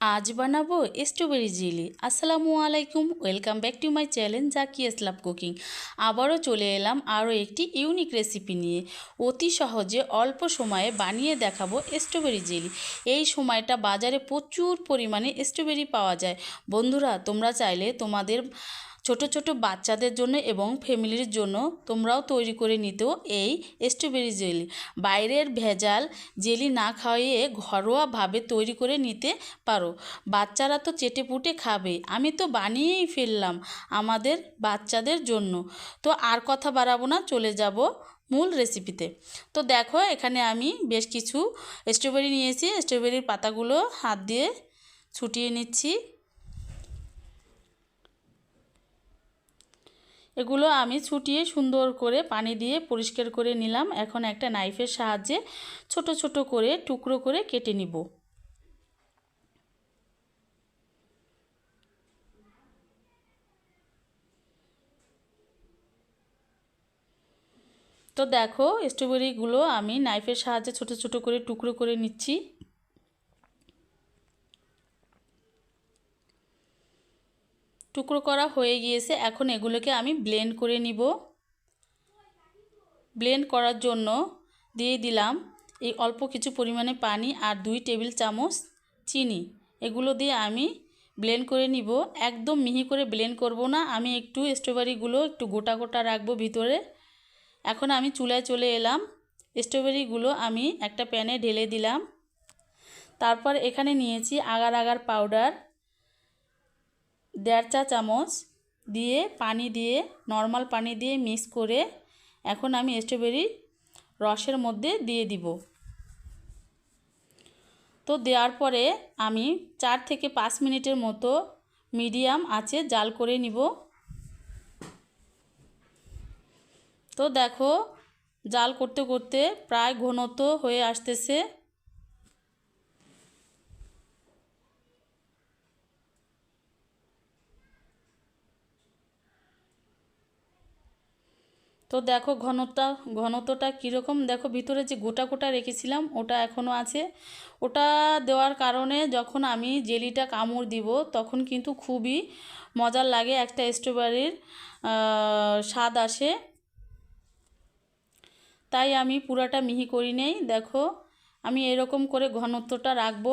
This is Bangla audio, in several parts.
আজ বানাবো স্ট্রবেরি জিলি আসসালামু আলাইকুম welcome back to my channel Zaki Islam cooking আবারও চলে এলাম আরও একটি ইউনিক রেসিপি নিয়ে। অতি সহজে অল্প সময়ে বানিয়ে দেখাবো স্ট্রবেরি জেলি এই সময়টা বাজারে প্রচুর পরিমাণে স্ট্রবেরি পাওয়া যায়। বন্ধুরা, তোমরা চাইলে তোমাদের ছোট ছোট বাচ্চাদের জন্য এবং ফ্যামিলির জন্য তোমরাও তৈরি করে নিতেও এই স্ট্রবেরি জেলি বাইরের ভেজাল জেলি না খাইয়ে ঘরোয়াভাবে তৈরি করে নিতে পারো। বাচ্চারা তো চেটে পুটে খাবে। আমি তো বানিয়েই ফেললাম আমাদের বাচ্চাদের জন্য। তো আর কথা বাড়াবো না, চলে যাব মূল রেসিপিতে তো দেখো, এখানে আমি বেশ কিছু স্ট্রবেরি নিয়েছি। স্ট্রবেরির পাতাগুলো হাত দিয়ে ছুটিয়ে নিচ্ছি। এগুলো আমি ছুটিয়ে সুন্দর করে পানি দিয়ে পরিষ্কার করে নিলাম। এখন একটা নাইফের সাহায্যে ছোট ছোট করে টুকরো করে কেটে নিব। তো দেখো স্ট্রবেরিগুলো আমি নাইফের সাহায্যে ছোট ছোট করে টুকরো করে নিচ্ছি। টুকরো করা হয়ে গিয়েছে, এখন এগুলোকে আমি ব্লেন্ড করে নিব। ব্লেন্ড করার জন্য দিয়ে দিলাম এই অল্প কিছু পরিমাণে পানি আর দুই টেবিল চামচ চিনি। এগুলো দিয়ে আমি ব্লেন্ড করে নিব। একদম মিহি করে ব্লেন্ড করব না, আমি একটু স্ট্রবেরিগুলো একটু গোটা গোটা রাখব ভিতরে। এখন আমি চুলায় চলে এলাম। স্ট্রবেরিগুলো আমি একটা প্যানে ঢেলে দিলাম। তারপর এখানে নিয়েছি আগার আগার পাউডার দেড় চা চামচ দিয়ে পানি দিয়ে নর্মাল পানি দিয়ে মিক্স করে এখন আমি স্ট্রবেরি রসের মধ্যে দিয়ে দিব। তো দেওয়ার পরে আমি চার থেকে পাঁচ মিনিটের মতো মিডিয়াম আছে জাল করে নিব। তো দেখো, জাল করতে করতে প্রায় ঘনত্ব হয়ে আসতেছে। তো দেখো ঘনতা ঘনত্বটা কীরকম? দেখো ভিতরে যে গোটা গোটা রেখেছিলাম, ওটা এখনও আছে। ওটা দেওয়ার কারণে যখন আমি জেলিটা কামড় দিব, তখন কিন্তু খুবই মজার লাগে একটা স্ট্রবেরির স্বাদ আসে। তাই আমি পুরাটা মিহি করি নেই। দেখো, আমি এরকম করে ঘনত্বটা রাখব।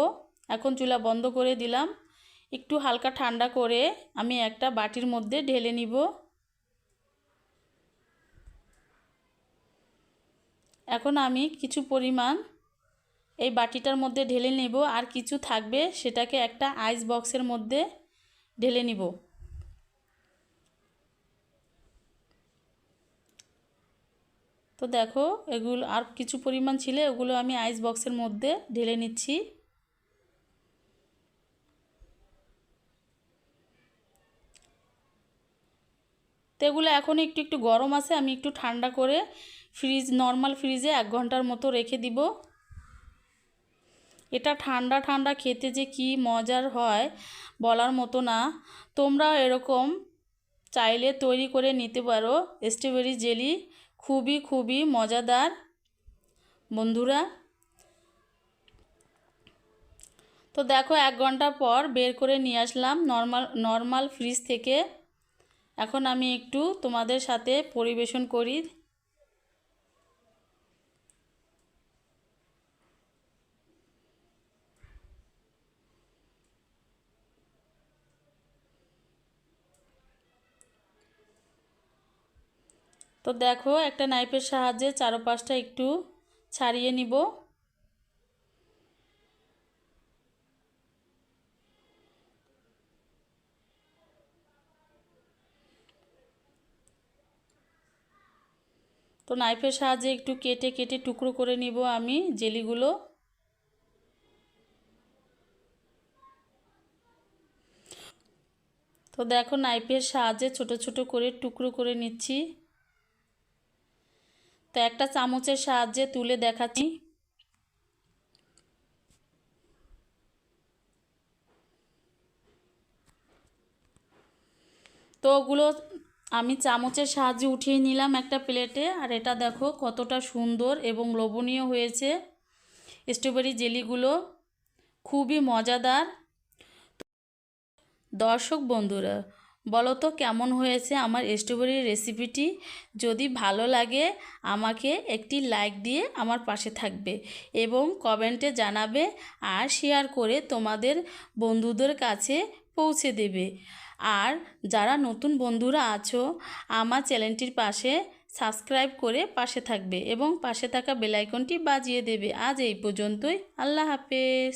এখন চুলা বন্ধ করে দিলাম। একটু হালকা ঠান্ডা করে আমি একটা বাটির মধ্যে ঢেলে নিব। এখন আমি কিছু পরিমাণ এই বাটিটার মধ্যে ঢেলে নেব, আর কিছু থাকবে সেটাকে একটা আইস বক্সের মধ্যে ঢেলে নিব। তো দেখো, এগুলো আর কিছু পরিমাণ ছিল, ওগুলো আমি আইস বক্সের মধ্যে ঢেলে নিচ্ছি। তো এগুলো এখন একটু একটু গরম আছে, আমি একটু ঠান্ডা করে ফ্রিজ নর্মাল ফ্রিজে এক ঘণ্টার মতো রেখে দিব। এটা ঠান্ডা ঠান্ডা খেতে যে কি মজার হয় বলার মতো না। তোমরাও এরকম চাইলে তৈরি করে নিতে পারো। স্ট্রবেরি জেলি খুবই খুবই মজাদার। বন্ধুরা, তো দেখো এক ঘণ্টা পর বের করে নিয়ে আসলাম নর্মাল নর্মাল ফ্রিজ থেকে। এখন আমি একটু তোমাদের সাথে পরিবেশন করি। তো দেখো, একটা নাইফের সাহায্যে চারোপাশটা একটু ছাড়িয়ে নিব। তো নাইফের সাহায্যে একটু কেটে কেটে টুকরো করে নিব আমি জেলিগুলো। তো দেখো নাইফের সাহায্যে ছোট ছোট করে টুকরো করে নিচ্ছি। তো একটা চামচের সাহায্যে তুলে দেখাচ্ছি। তো ওগুলো আমি চামচের সাহায্যে উঠিয়ে নিলাম একটা প্লেটে। আর এটা দেখো কতটা সুন্দর এবং লোভনীয় হয়েছে স্ট্রবেরি জেলিগুলো। খুবই মজাদার। দর্শক বন্ধুরা বলো তো কেমন হয়েছে আমার স্ট্রবেরি রেসিপিটি যদি ভালো লাগে, আমাকে একটি লাইক দিয়ে আমার পাশে থাকবে এবং কমেন্টে জানাবে আর শেয়ার করে তোমাদের বন্ধুদের কাছে পৌঁছে দেবে। আর যারা নতুন বন্ধুরা আছো, আমার চ্যানেলটির পাশে সাবস্ক্রাইব করে পাশে থাকবে এবং পাশে থাকা বেলাইকনটি বাজিয়ে দেবে। আজ এই পর্যন্তই। আল্লাহ হাফেজ।